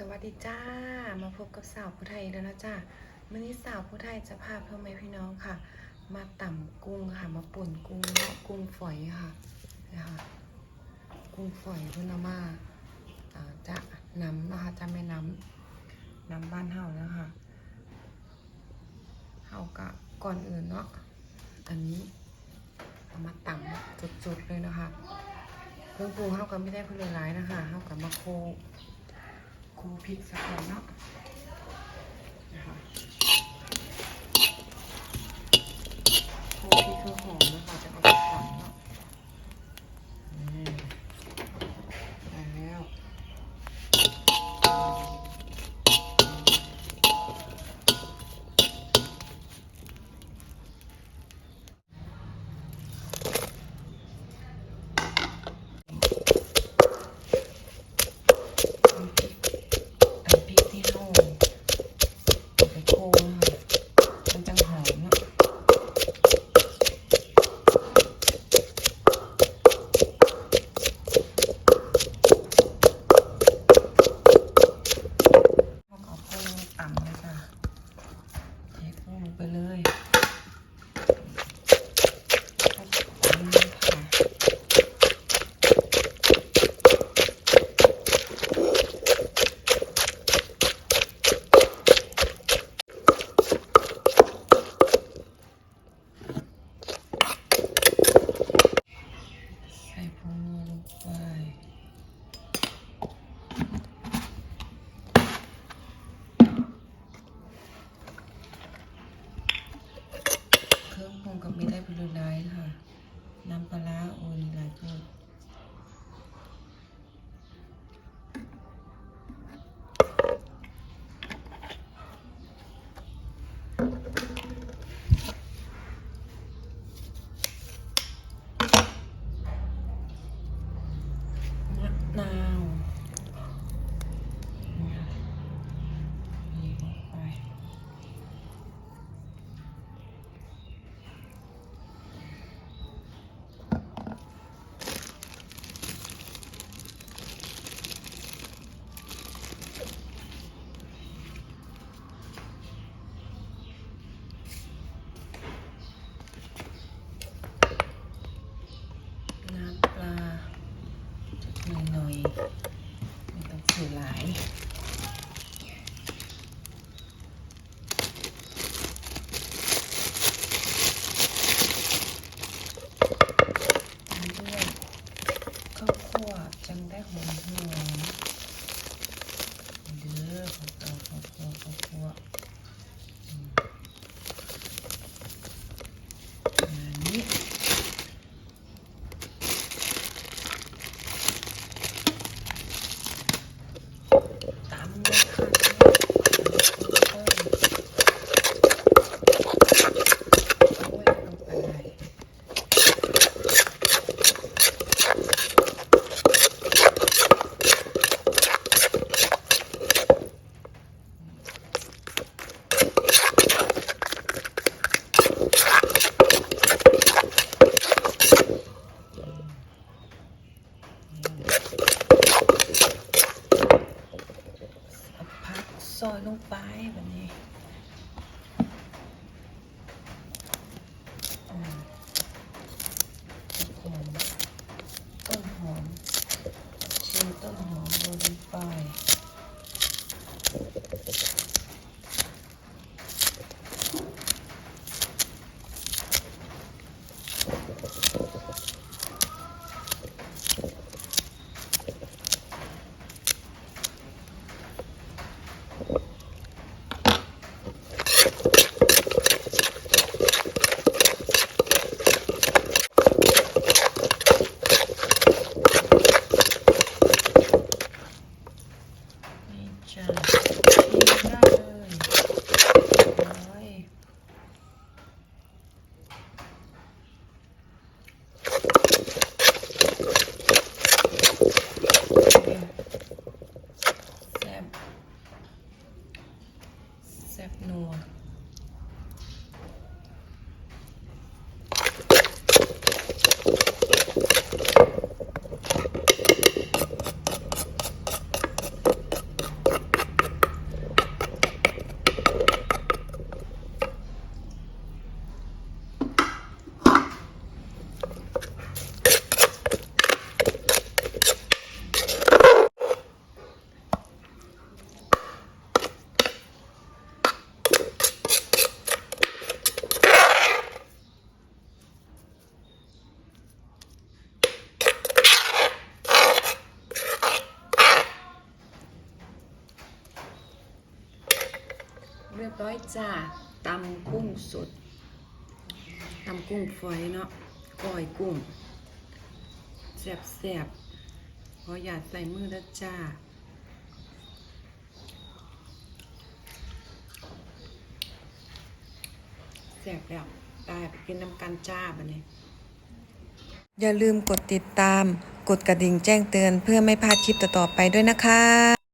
สวัสดีจ้า มาพบกับสาวผู้ไทยแล้วนะจ้ามื่อนี้สาวผู้ไทยจะพาพ่อแม่พี่น้องค่ะ มาต่ำกุ้งค่ะ มาป่นกุ้งเนาะกุ้งฝอยค่ะนะคะกุ้งฝอยเพื่อนามาอ่าจะน้ำนะคะจะไม่น้ำน้ำบ้านเฮานะคะเฮากะก่อนอื่นเนาะอันนี้เอามาต่ำจุดๆเลยนะคะเครื่องปรุงเฮาก็ไม่ได้เพื่อหลายนะคะเฮากับมาโค ครูพริกสักหน่อยเนาะนะคะครูพริกคือหอมนะคะจะเอาไปตำเนาะนี่ได้แล้ว อันพริกที่เฮาเอาไปโคนะคะมันจังหอมเนาะเอาเอากุ้งต่ำเลยจ้ะเทกุ้งลงไปเลยเอาต่ำเลยค่ะ ใส่ผงนัว ลงไป เครื่องปรุงกับมีได้เป็นไรค่ะ น้ำปลาร้าโอ้ยหลายตัวมะนาวนี่ลงไป น้ำปลาหน่อยหน่อยๆไม่ต้องใส่หลาย ตามด้วยข้าวคั่วจังได้หอมหอมเด้อ ข้าวคั่วข้าวคั่วข้าวคั่วอืมอันนี้ ตามเลยค่ะเพิ่มเอาไว้ลงไปเลยเอาผัก ซอยลงไปแบบนี้ต้นหอมต้นหอมชิมต้นหอมลงไป นี่จ้ะกินได้เลยโอ้ยแซ่บแซ่บนัว เรียบร้อยจ้าตำกุ้งสดตำกุ้งฝอยเนาะก้อยกุ้งแซ่บแซ่บขออย่าใส่มือแล้วจ้าแซ่บแล้วตายไปกินน้ำกันจ้าบันนี้ อย่าลืมกดติดตาม กดกระดิ่งแจ้งเตือนเพื่อไม่พลาดคลิปต่อๆไปด้วยนะคะ